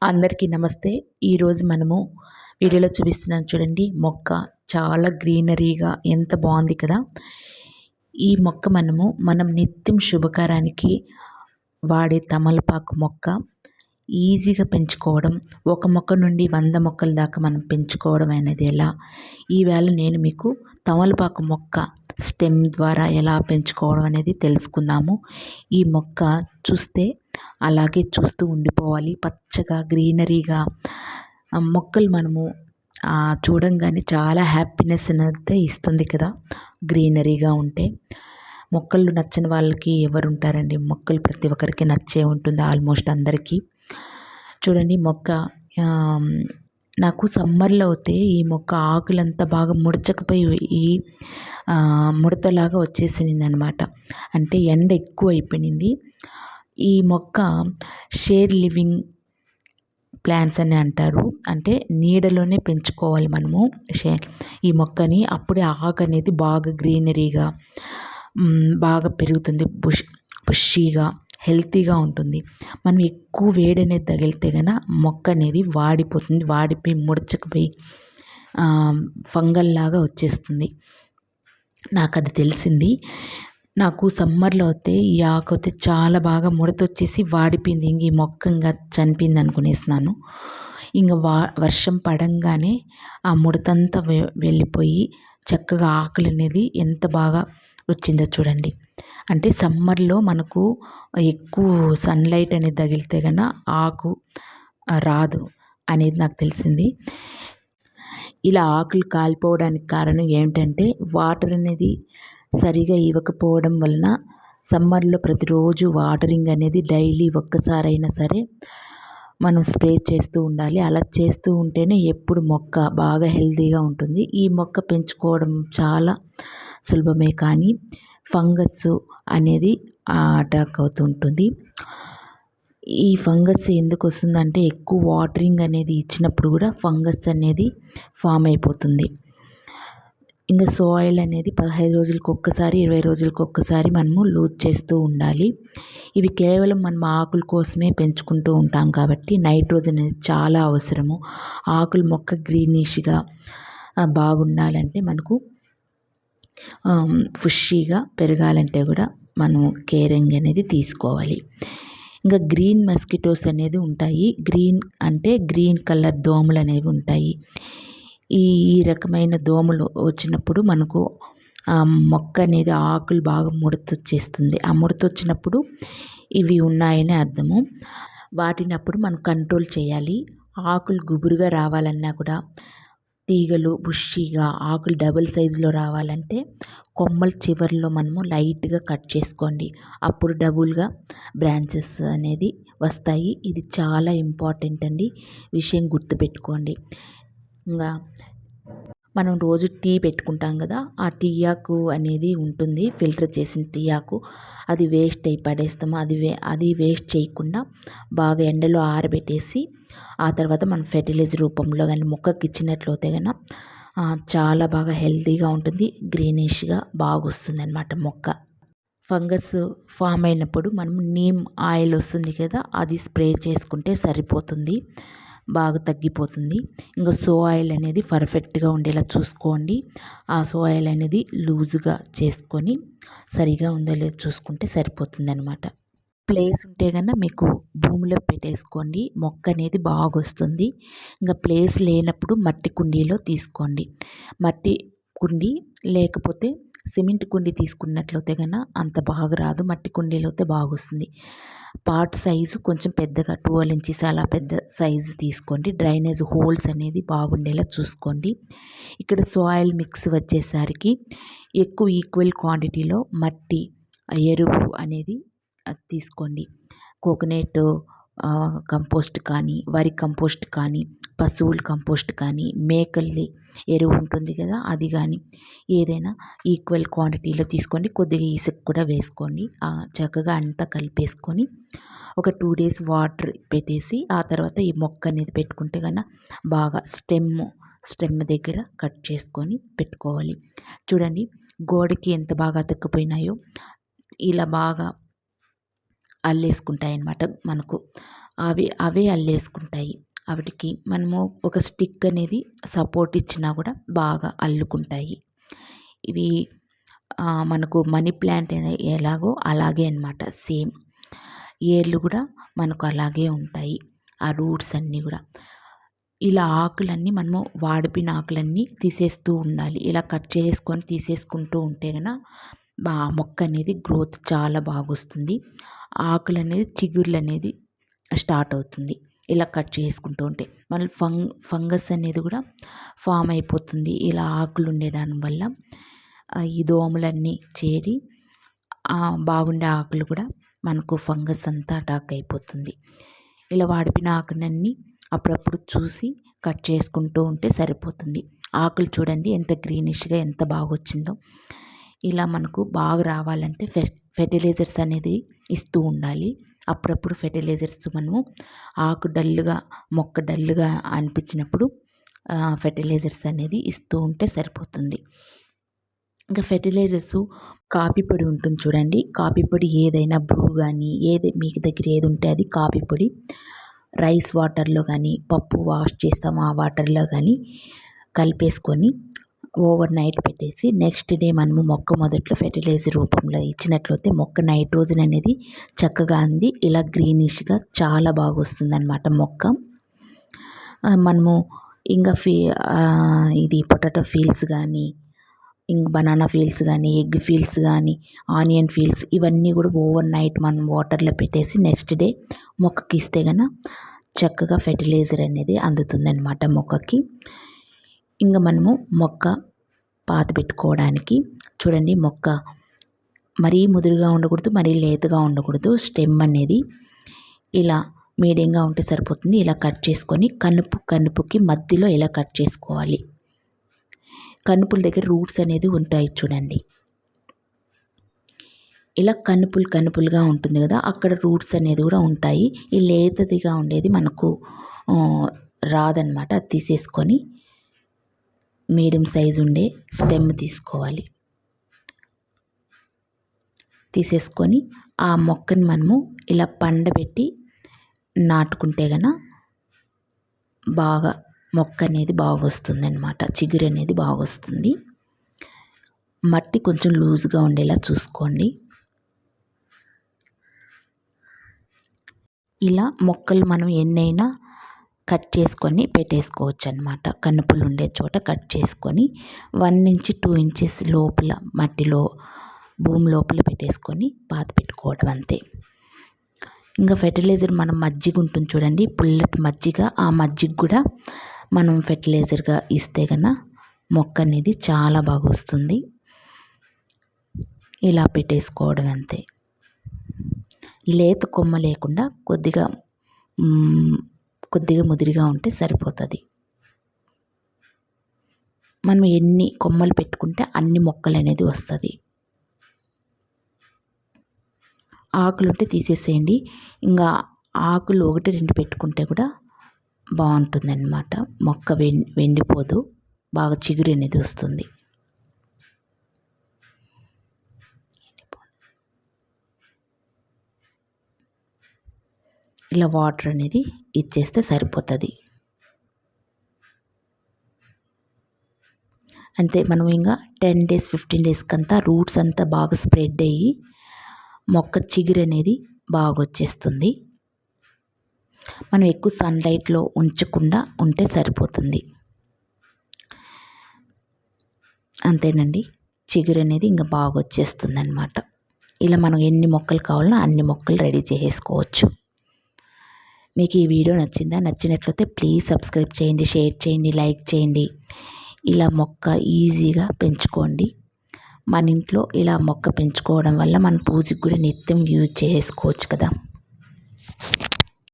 అందరికీ నమస్తే. ఈరోజు మనము వీడియోలో చూపిస్తున్నాను చూడండి మొక్క చాలా గ్రీనరీగా ఎంత బాగుంది కదా. ఈ మొక్క మనము మనం నిత్యం శుభకారానికి వాడే తమలపాకు మొక్క. ఈజీగా పెంచుకోవడం ఒక మొక్క నుండి వంద మొక్కల దాకా మనం పెంచుకోవడం అనేది ఎలా? ఈవేళ నేను మీకు తమలపాకు మొక్క స్టెమ్ ద్వారా ఎలా పెంచుకోవడం అనేది తెలుసుకుందాము. ఈ మొక్క చూస్తే అలాగే చూస్తూ ఉండిపోవాలి. పచ్చగా గ్రీనరీగా మొక్కలు మనము చూడంగానే చాలా హ్యాపీనెస్ అయితే ఇస్తుంది కదా. గ్రీనరీగా ఉంటే. మొక్కలు నచ్చని వాళ్ళకి ఎవరు ఉంటారండి మొక్కలు ప్రతి ఒక్కరికి నచ్చే ఉంటుంది ఆల్మోస్ట్ అందరికీ. చూడండి మొక్క నాకు సమ్మర్లో అయితే ఈ మొక్క ఆకులంతా బాగా ముడచకపోయి ఈ ముడతలాగా వచ్చేసింది అనమాట అంటే ఎండ ఎక్కువ అయిపోయింది ఈ మొక్క షేర్ లివింగ్ ప్లాంట్స్ అని అంటారు. అంటే నీడలోనే పెంచుకోవాలి మనము. షే ఈ మొక్కని అప్పుడే ఆకు అనేది బాగా గ్రీనరీగా బాగా పెరుగుతుంది. బుష్ బుషీగా హెల్తీగా ఉంటుంది. మనం ఎక్కువ వేడి అనేది తగిలితే కనుక మొక్క అనేది వాడిపోతుంది. వాడిపోయి ముడచకపోయి ఫంగల్ లాగా వచ్చేస్తుంది. నాకు అది తెలిసింది. నాకు సమ్మర్లో అయితే ఈ ఆకు అయితే చాలా బాగా ముడత వచ్చేసి వాడిపోయింది. ఇంక ఈ మొక్క ఇంకా చనిపోయింది అనుకునేసినాను. ఇంక వా వర్షం పడంగానే ఆ ముడతంతా వె వెళ్ళిపోయి చక్కగా ఆకులు అనేది ఎంత బాగా వచ్చిందో చూడండి. అంటే సమ్మర్లో మనకు ఎక్కువ సన్లైట్ అనేది తగిలితే కన్నా ఆకు రాదు అనేది నాకు తెలిసింది. ఇలా ఆకులు కాలిపోవడానికి కారణం ఏమిటంటే వాటర్ అనేది సరిగా ఇవ్వకపోవడం వలన సమ్మర్లో ప్రతిరోజు వాటరింగ్ అనేది డైలీ ఒక్కసారైనా సరే మనం స్ప్రే చేస్తూ ఉండాలి. అలా చేస్తూ ఉంటేనే ఎప్పుడు మొక్క బాగా హెల్తీగా ఉంటుంది. ఈ మొక్క పెంచుకోవడం చాలా సులభమే కానీ ఫంగస్ అనేది అటాక్ అవుతుంటుంది. ఈ ఫంగస్ ఎందుకు వస్తుందంటే ఎక్కువ వాటరింగ్ అనేది ఇచ్చినప్పుడు కూడా ఫంగస్ అనేది ఫామ్ అయిపోతుంది. ఇంకా సోయిల్ అనేది పదహైదు రోజులకు ఒక్కసారి ఇరవై రోజులకు ఒక్కసారి మనము లూజ్ చేస్తూ ఉండాలి. ఇవి కేవలం మనం ఆకుల కోసమే పెంచుకుంటూ ఉంటాం కాబట్టి నైట్రోజన్ అనేది చాలా అవసరము. ఆకులు మొక్క గ్రీనిష్గా బాగుండాలంటే మనకు ఫుషీగా పెరగాలంటే కూడా మనం కేరింగ్ అనేది తీసుకోవాలి. ఇంకా గ్రీన్ మస్కిటోస్ అనేది ఉంటాయి. గ్రీన్ అంటే గ్రీన్ కలర్ దోమలు అనేవి ఉంటాయి. ఈ ఈ రకమైన దోమలు వచ్చినప్పుడు మనకు మొక్క అనేది ఆకులు బాగా ముడత వచ్చేస్తుంది ఆ ముడత వచ్చినప్పుడు ఇవి ఉన్నాయని అర్థము. వాటిని అప్పుడు మనం కంట్రోల్ చేయాలి. ఆకులు గుబురుగా రావాలన్నా కూడా తీగలు బుషీగా ఆకులు డబుల్ సైజులో రావాలంటే కొమ్మల చివరిలో మనము లైట్గా కట్ చేసుకోండి. అప్పుడు డబుల్గా బ్రాంచెస్ అనేది వస్తాయి. ఇది చాలా ఇంపార్టెంట్ అండి. విషయం గుర్తుపెట్టుకోండి. ఇంకా మనం రోజు టీ పెట్టుకుంటాం కదా ఆ టీ ఆకు అనేది ఉంటుంది ఫిల్టర్ చేసిన టీ ఆకు అది వేస్ట్ అయి పడేస్తాము అది వే అది వేస్ట్ చేయకుండా బాగా ఎండలో ఆరబెట్టేసి ఆ తర్వాత మనం ఫెర్టిలైజర్ రూపంలో కానీ మొక్కకి ఇచ్చినట్లయితే కనుక చాలా బాగా హెల్తీగా ఉంటుంది గ్రీనిష్గా బాగా వస్తుంది అనమాట మొక్క. ఫంగస్ ఫామ్ అయినప్పుడు మనం నీమ్ ఆయిల్ వస్తుంది కదా అది స్ప్రే చేసుకుంటే సరిపోతుంది. బాగా తగ్గిపోతుంది. ఇంకా సో ఆయిల్ అనేది పర్ఫెక్ట్గా ఉండేలా చూసుకోండి. ఆ సో ఆయిల్ అనేది లూజ్గా చేసుకొని సరిగా ఉందో లేదో చూసుకుంటే సరిపోతుందనమాట ప్లేస్ ఉంటే కన్నా మీకు భూమిలో పెట్టేసుకోండి. మొక్క అనేది బాగా వస్తుంది ఇంకా ప్లేస్ లేనప్పుడు మట్టి కుండీలో తీసుకోండి. మట్టి కుండీ లేకపోతే సిమెంట్ కుండీ తీసుకున్నట్లయితే కన్నా అంత బాగా రాదు. మట్టి కుండీలో అయితే బాగా వస్తుంది పాట్ సైజు కొంచెం పెద్దగా ట్వెల్వ్ ఇంచెస్ అలా పెద్ద సైజు తీసుకోండి. డ్రైనేజ్ హోల్స్ అనేది బాగుండేలా చూసుకోండి. ఇక్కడ సాయిల్ మిక్స్ వచ్చేసరికి ఎక్కువ ఈక్వల్ క్వాంటిటీలో మట్టి ఎరువు అనేది తీసుకోండి. కోకోనట్ కంపోస్ట్ కానీ వరి కంపోస్ట్ కానీ పశువుల కంపోస్ట్ కానీ మేకల్ది ఎరువు ఉంటుంది కదా అది కానీ ఏదైనా ఈక్వల్ క్వాంటిటీలో తీసుకోండి. కొద్దిగా ఇసుక కూడా వేసుకోండి. చక్కగా అంతా కలిపేసుకొని ఒక టూ డేస్ వాటర్ పెట్టేసి ఆ తర్వాత ఈ మొక్క అనేది పెట్టుకుంటే కన్నా బాగా స్టెమ్ స్టెమ్ దగ్గర కట్ చేసుకొని పెట్టుకోవాలి. చూడండి గోడకి ఎంత బాగా అతుక్కుపోయినాయో ఇలా బాగా అల్లేసుకుంటాయి అన్నమాట మనకు. అవి అవే అల్లేసుకుంటాయి. వాటికి మనము ఒక స్టిక్ అనేది సపోర్ట్ ఇచ్చినా కూడా బాగా అల్లుకుంటాయి. ఇవి మనకు మనీ ప్లాంట్ ఎలాగో అలాగే అనమాట సేమ్ ఏర్లు కూడా మనకు అలాగే ఉంటాయి. ఆ రూట్స్ అన్నీ కూడా. ఇలా ఆకులన్నీ మనము వాడిపిన ఆకులన్నీ తీసేస్తూ ఉండాలి. ఇలా కట్ చేసుకొని తీసేసుకుంటూ ఉంటే కనుక బా మొక్క అనేది గ్రోత్ చాలా బాగా వస్తుంది ఆకులు అనేది చిగుర్లు అనేది స్టార్ట్ అవుతుంది. ఇలా కట్ చేసుకుంటూ ఉంటే మళ్ళీ ఫంగ్ ఫంగస్ అనేది కూడా ఫామ్ అయిపోతుంది. ఇలా ఆకులు ఉండేదాని వల్ల ఈ దోమలన్నీ చేరి బాగుండే ఆకులు కూడా మనకు ఫంగస్ అంతా అటాక్ అయిపోతుంది. ఇలా వాడిపిన ఆకులన్నీ అప్పుడప్పుడు చూసి కట్ చేసుకుంటూ ఉంటే సరిపోతుంది. ఆకులు చూడండి ఎంత గ్రీనిష్గా ఎంత బాగా వచ్చిందో ఇలా మనకు బాగా రావాలంటే ఫె ఫెర్టిలైజర్స్ అనేది ఇస్తూ ఉండాలి. అప్పుడప్పుడు ఫెర్టిలైజర్స్ మనము ఆకు డల్గా మొక్క డల్గా అనిపించినప్పుడు ఫెర్టిలైజర్స్ అనేది ఇస్తూ ఉంటే సరిపోతుంది. ఇంకా ఫెర్టిలైజర్స్ కాపీ పొడి ఉంటుంది చూడండి. కాపీ పొడి ఏదైనా బ్రూ కానీ ఏది మీకు దగ్గర ఏది ఉంటే అది కాపీ పొడి. రైస్ వాటర్లో కానీ పప్పు వాష్ చేస్తాము ఆ వాటర్లో కానీ కలిపేసుకొని ఓవర్ నైట్ పెట్టేసి నెక్స్ట్ డే మనము మొక్క మొదట్లో ఫెర్టిలైజర్ రూపంలో ఇచ్చినట్లయితే మొక్క నైట్రోజన్ అనేది చక్కగా అంది. ఇలా గ్రీనిష్గా చాలా బాగా వస్తుందన్నమాట మొక్క. మనము ఇంకా ఫీ ఇది పొటాటో ఫీల్స్ కానీ ఇంక బనానా ఫీల్స్ కానీ ఎగ్ ఫీల్స్ కానీ ఆనియన్ ఫీల్స్ ఇవన్నీ కూడా ఓవర్ నైట్ మనం వాటర్లో పెట్టేసి నెక్స్ట్ డే మొక్కకి ఇస్తే కనుక చక్కగా ఫెర్టిలైజర్ అనేది అందుతుంది అన్నమాట మొక్కకి. ఇంకా మనము మొక్క పాత పెట్టుకోవడానికి చూడండి మొక్క మరీ ముదురుగా ఉండకూడదు మరీ లేతగా ఉండకూడదు. స్టెమ్ అనేది ఇలా మీడియంగా ఉంటే సరిపోతుంది. ఇలా కట్ చేసుకొని కనుపు కనుపుకి మధ్యలో ఇలా కట్ చేసుకోవాలి? కనుపుల దగ్గర రూట్స్ అనేది ఉంటాయి చూడండి. ఇలా కనుపులు కనుపులుగా ఉంటుంది కదా అక్కడ రూట్స్ అనేది కూడా ఉంటాయి. ఈ లేతదిగా ఉండేది మనకు రాదనమాట అది తీసేసుకొని మీడియం సైజు ఉండే స్టెమ్ తీసుకోవాలి. తీసేసుకొని ఆ మొక్కని మనము ఇలా పండబెట్టి నాటుకుంటే గన బాగా మొక్క అనేది బాగా వస్తుంది అనమాట చిగురు అనేది బాగా వస్తుంది మట్టి కొంచెం లూజ్గా ఉండేలా చూసుకోండి. ఇలా మొక్కలు మనం ఎన్నైనా కట్ చేసుకొని పెట్టేసుకోవచ్చు అనమాట కనుపులు ఉండే చోట కట్ చేసుకొని వన్ నుంచి టూ ఇంచెస్ లోపల మట్టిలో భూమి లోపల పెట్టేసుకొని పాత పెట్టుకోవడం అంతే. ఇంకా ఫెర్టిలైజర్ మనం మజ్జిగ ఉంటుంది చూడండి పుల్లటి మజ్జిగ. ఆ మజ్జిగ కూడా మనం ఫెర్టిలైజర్గా ఇస్తే కన్నా మొక్క అనేది చాలా బాగా వస్తుంది. ఇలా పెట్టేసుకోవడం అంతే. లేత కొమ్మ లేకుండా కొద్దిగా కొద్దిగా ముదిరిగా ఉంటే సరిపోతుంది. మనం ఎన్ని కొమ్మలు పెట్టుకుంటే అన్ని మొక్కలు అనేది వస్తుంది. ఆకులు ఉంటే తీసేసేయండి. ఇంకా ఆకులు ఒకటి రెండు పెట్టుకుంటే కూడా బాగుంటుందన్నమాట. మొక్క వెం వెండిపోదు. బాగా చిగురు అనేది వస్తుంది. ఇలా వాటర్ అనేది ఇచ్చేస్తే సరిపోతుంది. అంతే మనం ఇంకా టెన్ డేస్ ఫిఫ్టీన్ డేస్కి అంతా రూట్స్ అంతా బాగా స్ప్రెడ్ అయ్యి మొక్క చిగురు అనేది బాగా వచ్చేస్తుంది మనం ఎక్కువ సన్లైట్లో ఉంచకుండా ఉంటే సరిపోతుంది. అంతేనండి చిగురు అనేది ఇంకా బాగా వచ్చేస్తుంది అనమాట ఇలా మనం ఎన్ని మొక్కలు కావాలో అన్ని మొక్కలు రెడీ చేసేసుకోవచ్చు. మీకు ఈ వీడియో నచ్చిందా నచ్చినట్లయితే ప్లీజ్ సబ్స్క్రైబ్ చేయండి షేర్ చేయండి లైక్ చేయండి. ఇలా మొక్క ఈజీగా పెంచుకోండి. మన ఇంట్లో ఇలా మొక్క పెంచుకోవడం వల్ల మన పూజకి కూడా నిత్యం యూజ్ చేసుకోవచ్చు కదా.